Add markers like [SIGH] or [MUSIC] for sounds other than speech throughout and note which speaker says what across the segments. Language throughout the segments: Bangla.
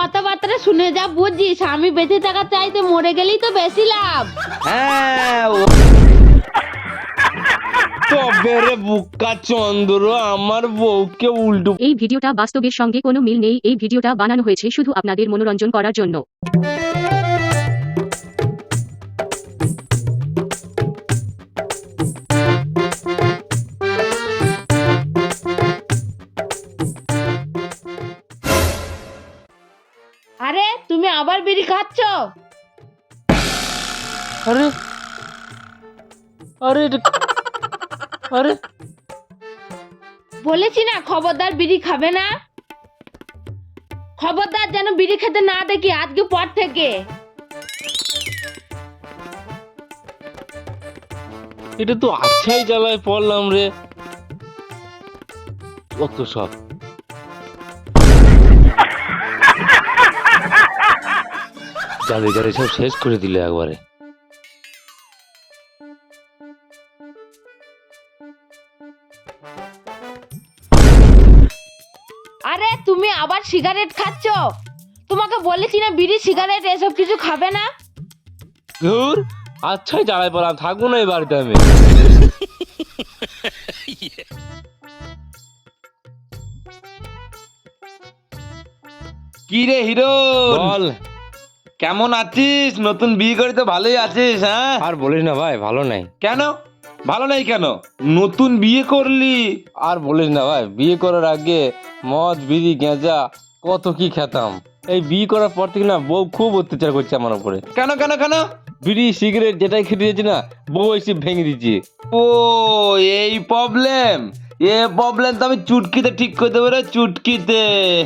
Speaker 1: কথাবার্তা শুনে যা বুঝিস আমি বেঁচে থাকা চাইতে মরে গেলেই তো বেশি লাভ।
Speaker 2: হ্যাঁ তবে রে বুক্কা চন্দ্র আমার বউকে উল্টো
Speaker 3: এই ভিডিওটা বাস্তবের সঙ্গে কোনো মিল নেই এই ভিডিওটা বানানো হয়েছে শুধু আপনাদের মনোরঞ্জন করার জন্য।
Speaker 1: বিড়ি খাচ্ছ?
Speaker 2: আরে। আরে আরে।
Speaker 1: বলেছি না খবরদার বিড়ি খাবে না? খবরদার যেন বিড়ি খেতে না দেখি আজকে পর থেকে।
Speaker 2: এটা তো আচ্ছাই জ্বালায় পড়লাম রে। কত সব জালে সব শেষ করে দিলে একবারে।
Speaker 1: আরে তুমি আবার সিগারেট খাচ্ছ? তোমাকে বলেছি না বিড়ি সিগারেট এসব কিছু খাবে না?
Speaker 2: ধুর আচ্ছাই জ্বালায় পড়লাম থাকব না এই বাড়িতে আমি।
Speaker 4: কি রে হিরো?
Speaker 2: বল।
Speaker 4: কেমন আছিস? নতুন বিয়ে করে তো ভালোই আছিস হ্যাঁ?
Speaker 2: আর বলিস না ভাই ভালো নাই।
Speaker 4: কেন? ভালো নাই কেন? নতুন বিয়ে করলি?
Speaker 2: আর বলিস না ভাই বিয়ে করার আগে মদ বিড়ি গেঁজা কত কি খেতাম। এই বিয়ে করার পর থেকে না বউ খুব অত্যাচার করছে আমার উপরে।
Speaker 4: কেন কেন কেন?
Speaker 2: বিড়ি সিগারেট যেটাই খেতে দিয়েছি না বউ এসে ভেঙে দিচ্ছে
Speaker 4: ও এই প্রবলেম এ প্রবলেম তো আমি চুটকিতে ঠিক করে দেবো রে চুটকিতে।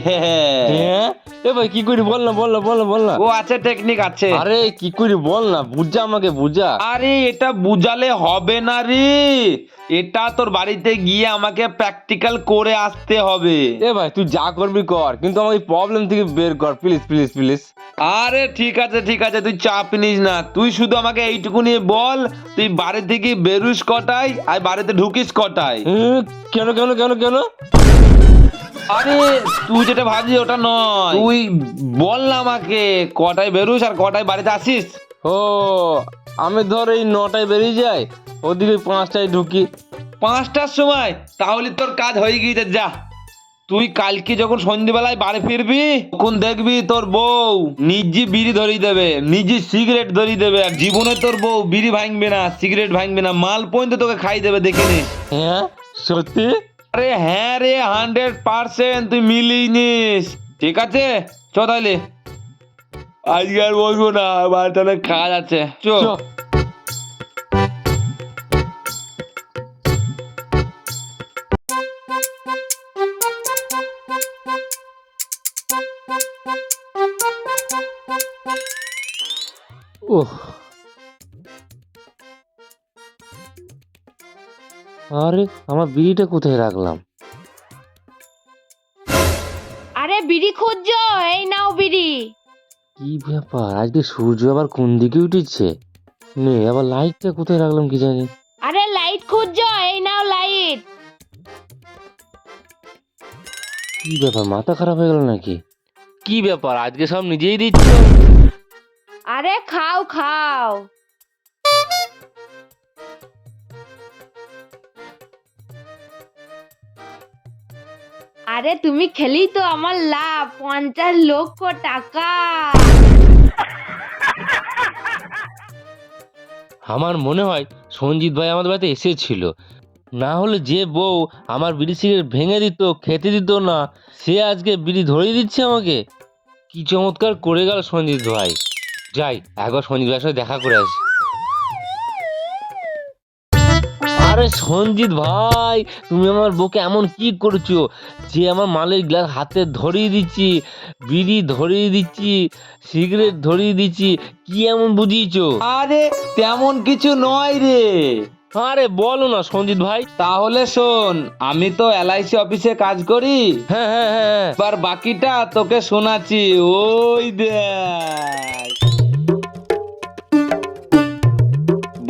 Speaker 2: হ্যাঁ এ ভাই কি করি? বল না বল না বল না বল না।
Speaker 4: ও আছে টেকনিক আছে।
Speaker 2: আরে কি করি? বল না বুঝা আমাকে বুঝা।
Speaker 4: আরে এটা বুঝালে হবে না রে। এটা তোর বাড়িতে গিয়ে আমাকে প্র্যাকটিক্যাল করে আসতে হবে।
Speaker 2: এ ভাই তুই যা করবি কর কিন্তু আমাকে প্রবলেম থেকে বের কর প্লিজ প্লিজ প্লিজ
Speaker 4: আরে ঠিক আছে ঠিক আছে তুই চাপ নিস না। তুই শুধু আমাকে এইটুকুনি বল তুই বাড়ি থেকে বেরুস কটায় আর বাড়িতে ঢুকিস কটায়।
Speaker 2: কেন কেন কেন কেন?
Speaker 4: আরে তুই যেটা ভাবছিস ওটা নয়। তুই বল না আমাকে কটায় বেরুস আর কটায় বাড়িতে আসিস?
Speaker 2: ও আমি ধর এই নটায় বেরিয়ে যাই ওদিকে পাঁচটায় ঢুকি।
Speaker 4: পাঁচটার সময়? তাহলে তোর কাজ হয়ে গিয়েছে যা। তুই কালকে যখন সন্ধ্যেবেলায় বাড়ি ফিরবি তখন দেখবি তোর বউ নিজে বিড়ি ধরিয়ে দেবে নিজে সিগারেট ধরিয়ে দেবে আর জীবনে তোর বউ বিড়ি ভাঙবে না সিগারেট ভাঙবে না মাল পর্যন্ত তোকে খাই দেবে দেখে নিস
Speaker 2: হ্যাঁ? সত্যি?
Speaker 4: আরে হ্যাঁ রে হান্ড্রেড পার্সেন্ট তুই মিলিয়ে নিস ঠিক আছে? চ তাহলে। আজকে আর বসবো না বাড়িতে অনেক কাজ আছে। চ।
Speaker 2: চ। ওহ আরে আমার বিড়িটা কোথায় রাখলাম?
Speaker 1: আরে বিড়ি খুঁজছো? এই নাও বিড়ি।
Speaker 2: কি ব্যাপার? আজকে সূর্য আবার কোন দিকে উঠেছে? নে আবার লাইটটা কোথায় রাখলাম কি জানি?
Speaker 1: আরে লাইট খুঁজছো? এই নাও লাইট।
Speaker 2: কি ব্যাপার মাথা খারাপ হয়ে গেল নাকি? কি ব্যাপার আজকে সব নিজেই দিচ্ছ?
Speaker 1: আরে খাও খাও। আরে তুমি খেলি তো আমার লাভ, পঞ্চাশ লক্ষ টাকা।
Speaker 2: আমার মনে হয় সঞ্জিত ভাই আমাদের বাড়িতে এসেছিল। না হলে যে বউ আমার বিড়ি সিগারেট ভেঙে দিত, খেতে দিত না, সে আজকে বিড়ি ধরিয়ে দিচ্ছে আমাকে। কি চমৎকার করে গেল সঞ্জিত ভাই। যাই, একবার সঞ্জিত ভাইয়ের সাথে দেখা করে আসি। আরে সঞ্জিত ভাই তুমি আমার বউকে এমন কি করছ? যে আমার মালের গ্লাস হাতে ধরিয়ে দিচ্ছি বিড়ি ধরিয়ে দিচ্ছি সিগারেট ধরিয়ে দিচ্ছি কি এমন বুঝিয়েছো?
Speaker 4: আরে তেমন কিছু নয় রে।
Speaker 2: আরে বলো না সঞ্জিত ভাই।
Speaker 4: তাহলে শোন আমি তো এলআইসি অফিসে কাজ করি।
Speaker 2: হ্যাঁ হ্যাঁ হ্যাঁ হ্যাঁ।
Speaker 4: এবার বাকিটা তোকে শোনাচ্ছি। ওই দেখ।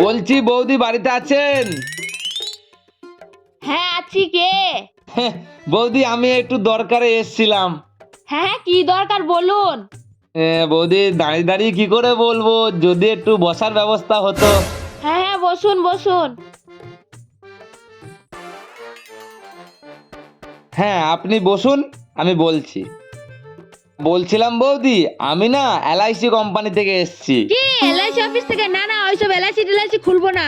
Speaker 4: বলছি বৌদি বাড়িতে আছেন?
Speaker 1: হ্যাঁ আছি কে?
Speaker 4: হ্যাঁ, বৌদি আমি একটু দরকারে এসছিলাম।
Speaker 1: হ্যাঁ হ্যাঁ কি দরকার বলুন?
Speaker 4: বৌদি দাঁড়িয়ে দাঁড়িয়ে কি করে বলব? যদি একটু বসার ব্যবস্থা হতো।
Speaker 1: হ্যাঁ হ্যাঁ বসুন বসুন।
Speaker 4: হ্যাঁ আপনি বসুন আমি বলছি। বলছিলাম বৌদি আমি না এলআইসি কোম্পানি থেকে এসেছি।
Speaker 1: কি এলআইসি অফিস থেকে? না না ওইসব এলআইসি টেলআইসি খুলবো না।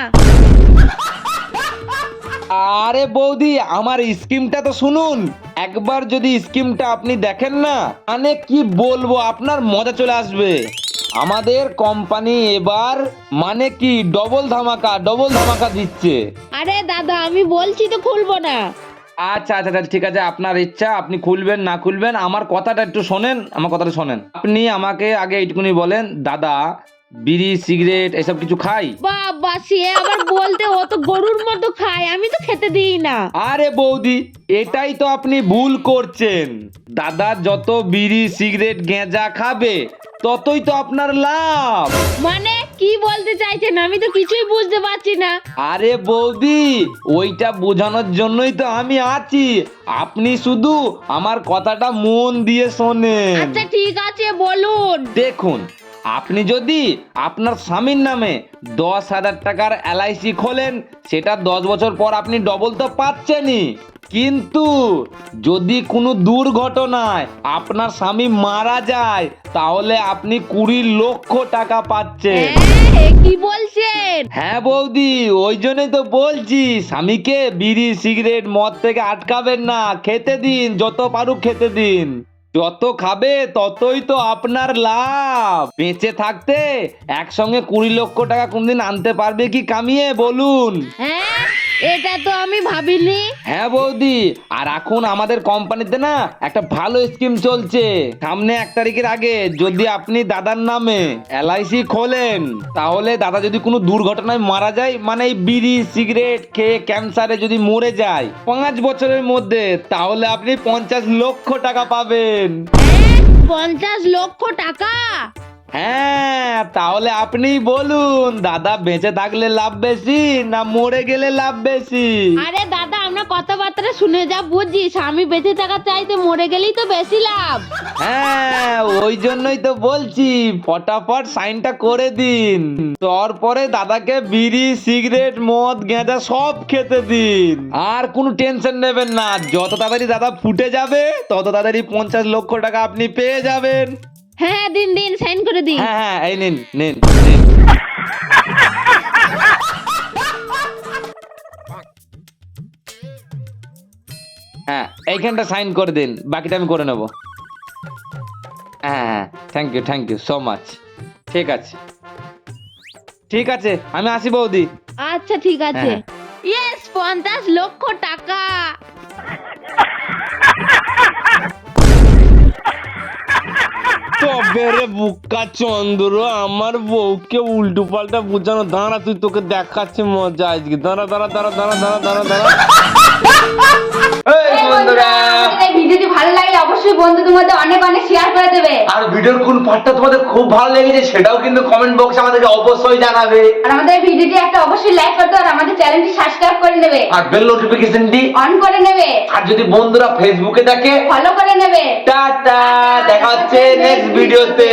Speaker 4: আরে বৌদি আমার স্কিমটা তো শুনুন। একবার যদি স্কিমটা আপনি দেখেন না মানে কি বলব আপনার মজা চলে আসবে। আমাদের কোম্পানি এবার মানে কি ডবল ধামাকা ডবল ধামাকা দিচ্ছে।
Speaker 1: আরে দাদা আমি বলছি তো খুলবো না।
Speaker 4: আচ্ছা আচ্ছা আচ্ছা, ঠিক আছে আপনার ইচ্ছা আপনি খুলবেন না খুলবেন আমার কথাটা একটু শোনেন আমার কথাটা শোনেন। আপনি আমাকে আগে এইটুকুনি বলেন দাদা বিড়ি সিগারেট এসব কিছু খাই?
Speaker 1: বাবা সে আবার বলতে ও তো গরুর মতো খায় আমি তো খেতে দিই না।
Speaker 4: আরে বৌদি এটাই তো আপনি ভুল করছেন। দাদা যত বিড়ি সিগারেট গেঁজা খাবে ততই তো আপনার লাভ।
Speaker 1: মানে কি বলতে চাইছেন? আমি তো কিছুই বুঝতে পারছি না।
Speaker 4: আরে বৌদি ওইটা বোঝানোর জন্যই তো আমি আছি। আপনি শুধু আমার কথাটা মন দিয়ে শোনেন।
Speaker 1: আচ্ছা ঠিক আছে বলুন।
Speaker 4: দেখুন আপনি যদি আপনার স্বামীর নামে দশ হাজার টাকার এলআইসি খোলেন সেটা দশ বছর পর আপনি ডবল তো পাচ্ছেনই। কিন্তু যদি কোনো দুর্ঘটনায় আপনার স্বামী মারা যায় তাহলে আপনি কুড়ি লক্ষ টাকা পাচ্ছেন।
Speaker 1: হ্যাঁ, কি বলছেন?
Speaker 4: হ্যাঁ বৌদি ওই জন্যই তো বলছি স্বামীকে বিড়ি সিগারেট মদ থেকে আটকাবেন না খেতে দিন যত পারুক খেতে দিন। যত খাবে ততই তো আপনার লাভ। বেঁচে থাকতে একসঙ্গে কুড়ি লক্ষ টাকা কোনদিন আনতে পারবে কি কামিয়ে? বলুন।
Speaker 1: হ্যাঁ এটা তো আমি ভাবিনি।
Speaker 4: হ্যাঁ বৌদি আর এখন আমাদের কোম্পানিতে না একটা ভালো স্কিম চলছে। সামনে এক তারিখের আগে যদি আপনি দাদার নামে এলআইসি খোলেন তাহলে দাদা যদি কোনো দুর্ঘটনায় মারা যায় মানে এই বিড়ি সিগারেট খেয়ে ক্যান্সারে যদি মরে যায় পাঁচ বছরের মধ্যে তাহলে আপনি পঞ্চাশ লক্ষ টাকা পাবেন।
Speaker 1: পঞ্চাশ লক্ষ টাকা?
Speaker 4: হ্যাঁ তাহলে আপনি বলুন দাদা বেঁচে থাকলে লাভ বেশি না মরে গেলে লাভ বেশি?
Speaker 1: আরে দাদা আমরা কথাবার্তা শুনে যা বুঝি স্বামী বেঁচে থাকা চাইতে মরে গেলেই তো বেশি লাভ।
Speaker 4: হ্যাঁ ওই জন্যই তো বলছি ফটাফট সাইনটা করে দিন। তারপরে দাদাকে বিড়ি সিগারেট মদ গেঁজা সব খেতে দিন। আর কোনো টেনশন নেবেন না যত তাড়াতাড়ি দাদা ফুটে যাবে তত তাড়াতাড়ি পঞ্চাশ লক্ষ টাকা আপনি পেয়ে যাবেন।
Speaker 1: হ্যাঁ দিন দিন সাইন করে দিন
Speaker 4: হ্যাঁ হ্যাঁ এই নিন নিন নিন। হ্যাঁ এইখানটা সাইন করে দিন বাকিটা আমি করে নেব। হ্যাঁ হ্যাঁ thank you thank you so much ঠিক আছে। ঠিক আছে আমি আসি বৌদি।
Speaker 1: আচ্ছা ঠিক আছে।
Speaker 4: হ্যাঁ।
Speaker 1: ইয়েস পঞ্চাশ লক্ষ টাকা।
Speaker 2: রে বুকা চন্দ্র, আমার বউকে উল্টো পাল্টা বুঝানো। দাঁড়া, তুই তোকে দেখাচ্ছি মজা আজকে। দাঁড়া দাঁড়া দাঁড়া দাঁড়া দাঁড়া দাঁড়া দাঁড়া। [LAUGHS]
Speaker 5: ভিডিওটি ভালো লাগলে অবশ্যই বন্ধুদের মধ্যে অনেক অনেক শেয়ার করে দেবে।
Speaker 4: আর ভিডিওর কোন পার্টটা তোমাদের খুব ভালো লেগেছে সেটাও কিন্তু কমেন্ট বক্সে আমাদেরকে অবশ্যই জানাবে।
Speaker 5: আর আমাদের ভিডিওটি একটা অবশ্যই লাইক করতে আর আমাদের চ্যানেলটি সাবস্ক্রাইব করে নেবে।
Speaker 4: আর বেল নোটিফিকেশনটি
Speaker 5: অন করে নেবে।
Speaker 4: আর যদি বন্ধুরা ফেসবুকে দেখে
Speaker 5: ফলো করে নেবে।
Speaker 4: টাটা দেখা হচ্ছে নেক্সট ভিডিওতে